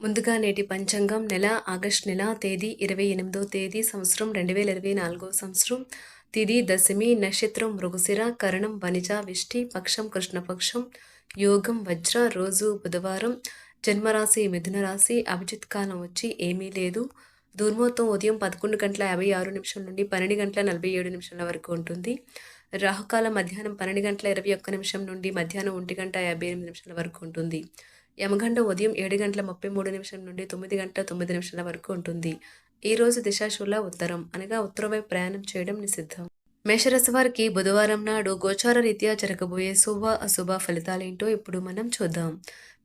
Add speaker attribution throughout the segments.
Speaker 1: ముందుగా నేటి పంచాంగం నెల ఆగస్ట్ నెల తేదీ ఇరవై ఎనిమిదో తేదీ సంవత్సరం రెండు వేల ఇరవై నాలుగో సంవత్సరం. తిది దశమి నక్షత్రం మృగశిర కరణం వనిజ విష్టి పక్షం కృష్ణపక్షం యోగం వజ్ర రోజు బుధవారం. జన్మరాశి మిథున రాశి అభిజిత్ కాలం వచ్చి ఏమీ లేదు. దుర్మోత్తం ఉదయం పదకొండు గంటల యాభై ఆరు నిమిషం నుండి పన్నెండు గంటల నలభై ఏడు నిమిషాల వరకు ఉంటుంది. రాహుకాలం మధ్యాహ్నం పన్నెండు గంటల ఇరవై ఒక్క నిమిషం నుండి మధ్యాహ్నం ఒంటి గంట యాభై ఎనిమిది నిమిషాల వరకు ఉంటుంది. యమగండ ఉదయం ఏడు గంటల ముప్పై మూడు నిమిషం నుండి తొమ్మిది గంటల తొమ్మిది నిమిషాల వరకు ఉంటుంది. ఈ రోజు దిశాశూల ఉత్తరం. అనగా ఉత్తరం వైపు ప్రయాణం చేయడం నిషిద్ధం. మేషరాశి వారికి బుధవారం నాడు గోచార రీత్యా జరగబోయే శుభ అశుభ ఫలితాలేంటో ఇప్పుడు మనం చూద్దాం.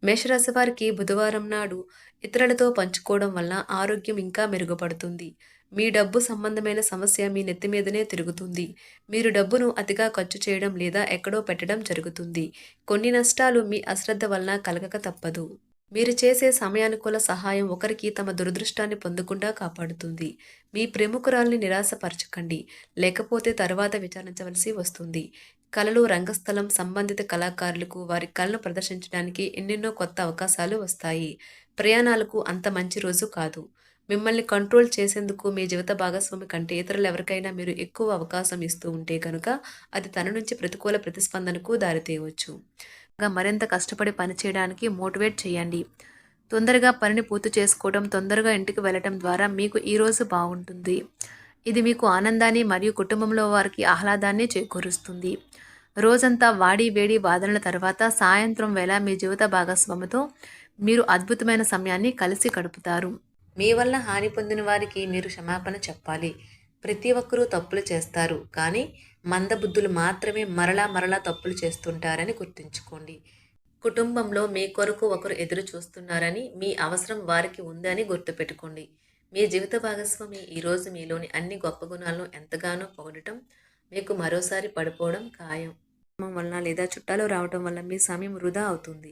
Speaker 1: మేషరాశి వారికి బుధవారం నాడు ఇతరులతో పంచుకోవడం వల్ల ఆరోగ్యం ఇంకా మెరుగుపడుతుంది. మీ డబ్బు సంబంధమైన సమస్య మీ నెత్తి మీదనే తిరుగుతుంది. మీరు డబ్బును అతిగా ఖర్చు చేయడం లేదా ఎక్కడో పెట్టడం జరుగుతుంది. కొన్ని నష్టాలు మీ అశ్రద్ధ వలన కలగక తప్పదు. మీరు చేసే సమయానుకూల సహాయం ఒకరికి తమ దురదృష్టాన్ని పొందకుండా కాపాడుతుంది. మీ ప్రముఖురాల్ని నిరాశపరచకండి. లేకపోతే తర్వాత విచారించవలసి వస్తుంది. కళలు రంగస్థలం సంబంధిత కళాకారులకు వారి కళను ప్రదర్శించడానికి ఎన్నెన్నో కొత్త అవకాశాలు వస్తాయి. ప్రయాణాలకు అంత మంచి రోజు కాదు. మిమ్మల్ని కంట్రోల్ చేసేందుకు మీ జీవిత భాగస్వామి కంటే ఇతరులు ఎవరికైనా మీరు ఎక్కువ అవకాశం ఇస్తూ ఉంటే కనుక అది తన నుంచి ప్రతికూల ప్రతిస్పందనకు దారితీయవచ్చు. ఇంకా మరింత కష్టపడి పని చేయడానికి మోటివేట్ చేయండి. తొందరగా పనిని పూర్తి చేసుకోవడం తొందరగా ఇంటికి వెళ్ళటం ద్వారా మీకు ఈరోజు బాగుంటుంది. ఇది మీకు ఆనందాన్ని మరియు కుటుంబంలో వారికి ఆహ్లాదాన్ని చేకూరుస్తుంది. రోజంతా వాడి వేడి వాదనల తర్వాత సాయంత్రం వేళ మీ జీవిత భాగస్వామితో మీరు అద్భుతమైన సమయాన్ని కలిసి గడుపుతారు. మీ వల్ల హాని పొందిన వారికి మీరు క్షమాపణ చెప్పాలి. ప్రతి ఒక్కరూ తప్పులు చేస్తారు. కానీ మందబుద్ధులు మాత్రమే మరలా మరలా తప్పులు చేస్తుంటారని గుర్తుంచుకోండి. కుటుంబంలో మీ కొరకు ఒకరు ఎదురు చూస్తున్నారని మీ అవసరం వారికి ఉందని గుర్తుపెట్టుకోండి. మీ జీవిత భాగస్వామి ఈరోజు మీలోని అన్ని గొప్ప గుణాలను ఎంతగానో పొగడటం మీకు మరోసారి పడిపోవడం ఖాయం. వలన లేదా చుట్టాలు రావటం వల్ల మీ సమయం వృధా అవుతుంది.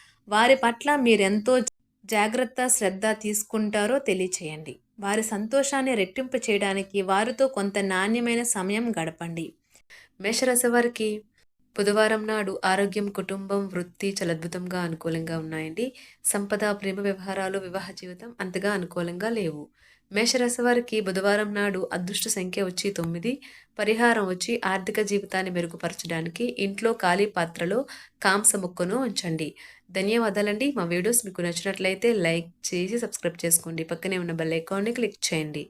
Speaker 1: వారి పట్ల మీరెంతో జాగ్రత్త శ్రద్ధ తీసుకుంటారో తెలియచేయండి. వారి సంతోషాన్ని రెట్టింపు చేయడానికి వారితో కొంత నాణ్యమైన సమయం గడపండి. మేషరాశి వారికి బుధవారం నాడు ఆరోగ్యం కుటుంబం వృత్తి చలద్భుతంగా అద్భుతంగా అనుకూలంగా ఉన్నాయండి. సంపద ప్రేమ వ్యవహారాలు వివాహ జీవితం అంతగా అనుకూలంగా లేవు. మేషరాశి వారికి బుధవారం నాడు అదృష్ట సంఖ్య వచ్చి తొమ్మిది పరిహారం వచ్చి ఆర్థిక జీవితాన్ని మెరుగుపరచడానికి ఇంట్లో ఖాళీ పాత్రలో కాంస ముక్కను ఉంచండి. ధన్యవాదాలండి. మా వీడియోస్ మీకు నచ్చినట్లయితే లైక్ చేసి సబ్స్క్రైబ్ చేసుకోండి. పక్కనే ఉన్న బెల్ ఐకాన్ని క్లిక్ చేయండి.